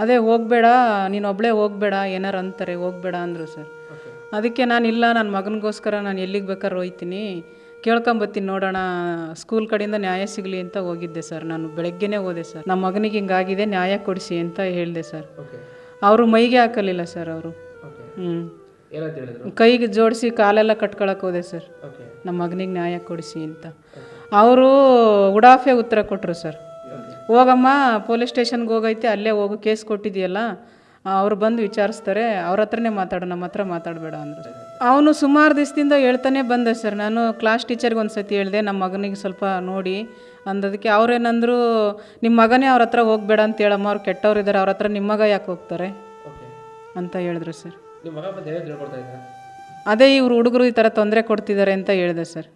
ಅದೇ ಹೋಗಬೇಡ ನೀನು ಒಬ್ಬಳೇ ಹೋಗಬೇಡ ಏನಾರು ಅಂತಾರೆ ಹೋಗಬೇಡ ಅಂದರು ಸರ್. ಅದಕ್ಕೆ ನಾನು ಇಲ್ಲ ನನ್ನ ಮಗನಿಗೋಸ್ಕರ ನಾನು ಎಲ್ಲಿಗೆ ಬೇಕಾದ್ರೆ ಹೋಯ್ತೀನಿ. ಕೇಳ್ಕೊಂಬತ್ತೀನಿ ನೋಡೋಣ ಸ್ಕೂಲ್ ಕಡೆಯಿಂದ ನ್ಯಾಯ ಸಿಗಲಿ ಅಂತ ಹೋಗಿದ್ದೆ ಸರ್. ನಾನು ಬೆಳಗ್ಗೆನೇ ಹೋದೆ ಸರ್. ನಮ್ಮ ಮಗನಿಗೆ ಹಿಂಗಾಗಿದೆ ನ್ಯಾಯ ಕೊಡಿಸಿ ಅಂತ ಹೇಳಿದೆ ಸರ್. ಅವರು ಮೈಗೆ ಹಾಕಲಿಲ್ಲ ಸರ್ ಅವರು. ಹ್ಞೂ ಕೈಗೆ ಜೋಡಿಸಿ ಕಾಲೆಲ್ಲ ಕಟ್ಕೊಳಕ್ಕೆ ಹೋದೆ ಸರ್. ನಮ್ಮ ಮಗನಿಗೆ ನ್ಯಾಯ ಕೊಡಿಸಿ ಅಂತ. ಅವರು ಉಡಾಫೆ ಉತ್ತರ ಕೊಟ್ಟರು ಸರ್. ಹೋಗಮ್ಮ ಪೊಲೀಸ್ ಸ್ಟೇಷನ್ಗೆ ಹೋಗೈತೆ ಅಲ್ಲೇ ಹೋಗು ಕೇಸ್ ಕೊಟ್ಟಿದೆಯಲ್ಲ ಅವ್ರು ಬಂದು ವಿಚಾರಿಸ್ತಾರೆ ಅವ್ರ ಹತ್ರನೇ ಮಾತಾಡು ನಮ್ಮ ಹತ್ರ ಮಾತಾಡಬೇಡ ಅಂದರೆ. ಅವನು ಸುಮಾರು ದಿವಸದಿಂದ ಹೇಳ್ತಾನೆ ಬಂದೆ ಸರ್ ನಾನು ಕ್ಲಾಸ್ ಟೀಚರ್ಗೆ ಒಂದು ಸತಿ ಹೇಳಿದೆ ನಮ್ಮ ಮಗನಿಗೆ ಸ್ವಲ್ಪ ನೋಡಿ ಅಂದದಕ್ಕೆ ಅವ್ರೇನಂದ್ರು ನಿಮ್ಮ ಮಗನೇ ಅವ್ರ ಹತ್ರ ಹೋಗಬೇಡ ಅಂತ ಹೇಳಮ್ಮ ಅವ್ರು ಕೆಟ್ಟವ್ರು ಇದ್ದಾರೆ ಅವ್ರ ಹತ್ರ ನಿಮ್ಮ ಮಗ ಯಾಕೆ ಹೋಗ್ತಾರೆ? ಅಂತ ಹೇಳಿದ್ರು ಸರ್. ಅದೇ ಇವ್ರು ಹುಡುಗರು ಈ ಥರ ತೊಂದರೆ ಕೊಡ್ತಿದ್ದಾರೆ ಅಂತ ಹೇಳಿದೆ ಸರ್.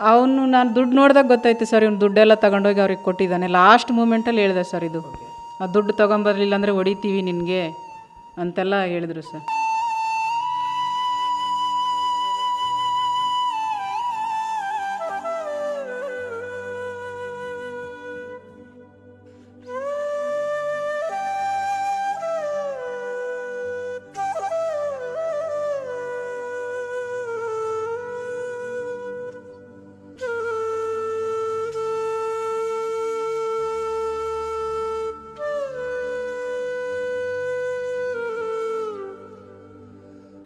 ಅವನು ನಾನು ದುಡ್ಡು ನೋಡಿದಾಗ ಗೊತ್ತಾಯ್ತು ಸರ್, ಇವ್ನು ದುಡ್ಡೆಲ್ಲ ತಗೊಂಡೋಗಿ ಅವ್ರಿಗೆ ಕೊಟ್ಟಿದ್ದಾನೆ. ಲಾಸ್ಟ್ ಮೂಮೆಂಟಲ್ಲಿ ಹೇಳಿದೆ ಸರ್ ಇದು. ಆ ದುಡ್ಡು ತೊಗೊಂಬರ್ಲಿಲ್ಲ ಅಂದರೆ ಹೊಡಿತೀವಿ ನಿನಗೆ ಅಂತೆಲ್ಲ ಹೇಳಿದ್ರು ಸರ್.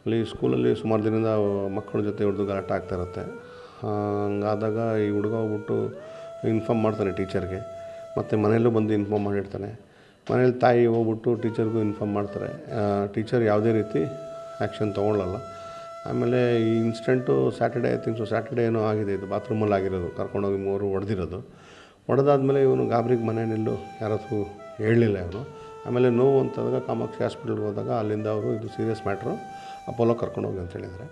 ಅಲ್ಲಿ ಸ್ಕೂಲಲ್ಲಿ ಸುಮಾರು ದಿನದಿಂದ ಮಕ್ಕಳ ಜೊತೆ ಹಿಡಿದು ಗಲಾಟೆ ಆಗ್ತಾ ಇರುತ್ತೆ. ಹಂಗಾದಾಗ ಈ ಹುಡುಗ ಹೋಗ್ಬಿಟ್ಟು ಇನ್ಫಾರ್ಮ್ ಮಾಡ್ತಾನೆ ಟೀಚರ್ಗೆ. ಮತ್ತು ಮನೆಯಲ್ಲೂ ಬಂದು ಇನ್ಫಾರ್ಮ್ ಮಾಡಿರ್ತಾನೆ. ಮನೇಲಿ ತಾಯಿ ಹೋಗ್ಬಿಟ್ಟು ಟೀಚರ್ಗೂ ಇನ್ಫಾರ್ಮ್ ಮಾಡ್ತಾರೆ. ಟೀಚರ್ ಯಾವುದೇ ರೀತಿ ಆ್ಯಕ್ಷನ್ ತೊಗೊಳ್ಳಲ್ಲ. ಆಮೇಲೆ ಈ ಇನ್ಸಿಡೆಂಟು ಸ್ಯಾಟರ್ಡೆ, ಐ ಥಿಂಕ್ಸು ಏನೋ ಆಗಿದೆ. ಇದು ಬಾತ್ರೂಮಲ್ಲಿ ಆಗಿರೋದು. ಕರ್ಕೊಂಡೋಗಿ ಮೂವರು ಹೊಡೆದಿರೋದು. ಹೊಡೆದಾದ್ಮೇಲೆ ಇವನು ಗಾಬರಿಗೆ ಮನೆಯಲ್ಲೂ ಯಾರತ್ತೂ ಹೇಳಲಿಲ್ಲ ಇವನು. ಆಮೇಲೆ ನೋವು ಅಂತಂದಾಗ ಕಾಮಾಕ್ಷಿ ಹಾಸ್ಪಿಟಲ್ಗೆ ಹೋದಾಗ ಅಲ್ಲಿಂದ ಅವರು ಇದು ಸೀರಿಯಸ್ ಮ್ಯಾಟ್ರು ಅಪೋಲೋ ಕರ್ಕೊಂಡೋಗಿ ಅಂತ ಹೇಳಿದ್ದಾರೆ.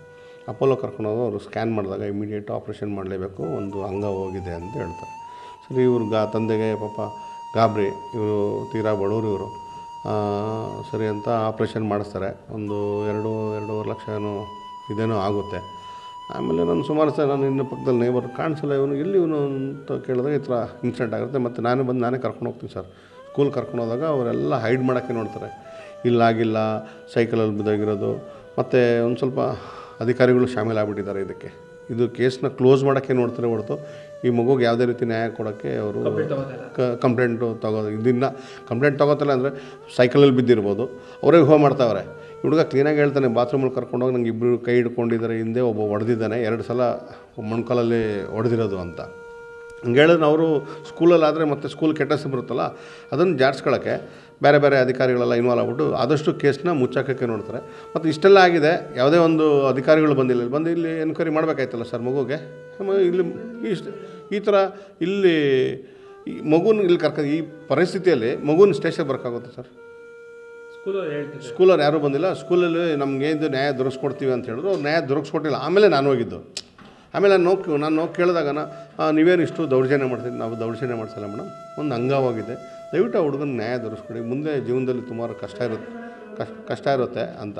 ಅಪೋಲೋ ಕರ್ಕೊಂಡೋಗಿ ಅವರು ಸ್ಕ್ಯಾನ್ ಮಾಡಿದಾಗ ಇಮಿಡಿಯೇಟ್ ಆಪ್ರೇಷನ್ ಮಾಡಲೇಬೇಕು, ಒಂದು ಅಂಗ ಹೋಗಿದೆ ಅಂತ ಹೇಳ್ತಾರೆ. ಸರಿ, ಇವರು ಗಾ, ತಂದೆಗೆ ಪಾಪ ಗಾಬರಿ, ಇವರು ತೀರಾ ಬಡವರು ಇವರು. ಸರಿ ಅಂತ ಆಪ್ರೇಷನ್ ಮಾಡಿಸ್ತಾರೆ. ಒಂದು ಎರಡು, ಎರಡೂವರೆ ಲಕ್ಷ ಏನೋ ಇದೇನೋ ಆಗುತ್ತೆ. ಆಮೇಲೆ ನಾನು ಸುಮಾರು ಸರ್ ನಾನು ಇನ್ನು ಪಕ್ಕದಲ್ಲಿ ನೇಬರ್ ಕಾಣಿಸಲ್ಲ, ಇವನು ಎಲ್ಲಿ ಇವನು ಅಂತ ಕೇಳಿದಾಗ ಈ ಥರ ಇನ್ಸಿಡೆಂಟ್ ಆಗುತ್ತೆ. ಮತ್ತು ನಾನೇ ಬಂದು ನಾನೇ ಕರ್ಕೊಂಡು ಹೋಗ್ತೀನಿ ಸರ್. ಸ್ಕೂಲ್ ಕರ್ಕೊಂಡು ಹೋದಾಗ ಅವರೆಲ್ಲ ಹೈಡ್ ಮಾಡೋಕ್ಕೆ ನೋಡ್ತಾರೆ. ಇಲ್ಲಾಗಿಲ್ಲ ಸೈಕಲಲ್ಲಿ ಬಿದ್ದೋಗಿರೋದು. ಮತ್ತು ಒಂದು ಸ್ವಲ್ಪ ಅಧಿಕಾರಿಗಳು ಶಾಮೀಲಾಗ್ಬಿಟ್ಟಿದ್ದಾರೆ ಇದಕ್ಕೆ. ಇದು ಕೇಸ್ನ ಕ್ಲೋಸ್ ಮಾಡೋಕ್ಕೆ ನೋಡ್ತಾರೆ ಹೊರತು ಈ ಮಗುಗೆ ಯಾವುದೇ ರೀತಿ ನ್ಯಾಯ ಕೊಡೋಕ್ಕೆ ಅವರು ಕಂಪ್ಲೇಂಟು ತಗೋ ಇದನ್ನು ಕಂಪ್ಲೇಂಟ್ ತಗೋತಲ್ಲ ಅಂದರೆ ಸೈಕಲಲ್ಲಿ ಬಿದ್ದಿರ್ಬೋದು. ಅವರೇ ಹೋಮ್ ಮಾಡ್ತಾವ್ರೆ. ಹುಡುಗ ಕ್ಲೀನಾಗಿ ಹೇಳ್ತಾನೆ ಬಾತ್ರೂಮಲ್ಲಿ ಕರ್ಕೊಂಡೋಗಿ ನಂಗೆ ಇಬ್ಬರು ಕೈ ಹಿಡ್ಕೊಂಡಿದ್ದಾರೆ ಹಿಂದೆ ಒಬ್ಬ ಹೊಡೆದಿದ್ದಾನೆ ಎರಡು ಸಲ ಮೊಣ್ಕಾಲಲ್ಲಿ ಹೊಡೆದಿರೋದು ಅಂತ. ಹಂಗೆ ಅವರು ಅವರು ಸ್ಕೂಲಲ್ಲಾದರೆ ಮತ್ತೆ ಸ್ಕೂಲ್ ಕೆಟ್ಟ ಹೆಸರು ಬರುತ್ತಲ್ಲ ಅದನ್ನು ಜಾಡ್ಸ್ಕೊಳ್ಳೋಕ್ಕೆ ಬೇರೆ ಬೇರೆ ಅಧಿಕಾರಿಗಳೆಲ್ಲ ಇನ್ವಾಲ್ವ್ ಆಗ್ಬಿಟ್ಟು ಆದಷ್ಟು ಕೇಸ್ನ ಮುಚ್ಚಾಕೋಕ್ಕೆ ನೋಡ್ತಾರೆ. ಮತ್ತು ಇಷ್ಟೆಲ್ಲ ಆಗಿದೆ ಯಾವುದೇ ಒಂದು ಅಧಿಕಾರಿಗಳು ಬಂದಿಲ್ಲ. ಇಲ್ಲಿ ಬಂದು ಇಲ್ಲಿ ಎನ್ಕ್ವೈರಿ ಮಾಡಬೇಕಾಯ್ತಲ್ಲ ಸರ್ ಮಗುಗೆ? ಇಲ್ಲಿ ಇಷ್ಟು ಈ ಥರ ಇಲ್ಲಿ ಈ ಮಗುನ ಇಲ್ಲಿ ಕರ್ಕ ಈ ಪರಿಸ್ಥಿತಿಯಲ್ಲಿ ಮಗುನ ಸ್ಟೇಷನ್ ಬರೋಕ್ಕಾಗುತ್ತೆ ಸರ್. ಸ್ಕೂಲಲ್ಲಿ ಸ್ಕೂಲಲ್ಲಿ ಸ್ಕೂಲವ್ರು ಯಾರೂ ಬಂದಿಲ್ಲ. ಸ್ಕೂಲಲ್ಲಿ ನಮ್ಗೆ ಇದು ನ್ಯಾಯ ದೊರಕಿಸ್ಕೊಡ್ತೀವಿ ಅಂತ ಹೇಳಿದ್ರು. ಅವ್ರು ನ್ಯಾಯ ದೊರಕಿಸ್ಕೊಟ್ಟಿಲ್ಲ. ಆಮೇಲೆ ನಾನು ಹೋಗಿದ್ದು. ಆಮೇಲೆ ನಾನು ನೋವು ನಾನು ನೋವು ಕೇಳಿದಾಗ ನೀವೇನು ಇಷ್ಟು ದೌರ್ಜನ್ಯ ಮಾಡ್ತೀನಿ ನಾವು ದೌರ್ಜನ್ಯ ಮಾಡ್ಸಲ್ಲ ಮೇಡಮ್. ಒಂದು ಅಂಗವಾಗಿದೆ. ದಯವಿಟ್ಟು ಆ ಹುಡುಗನ ನ್ಯಾಯ ದೊರಕಿಸ್ಕೊಡಿ ಮುಂದೆ ಜೀವನದಲ್ಲಿ ಸುಮಾರು ಕಷ್ಟ ಇರುತ್ತೆ. ಕಷ್ಟ ಕಷ್ಟ ಇರುತ್ತೆ ಅಂತ.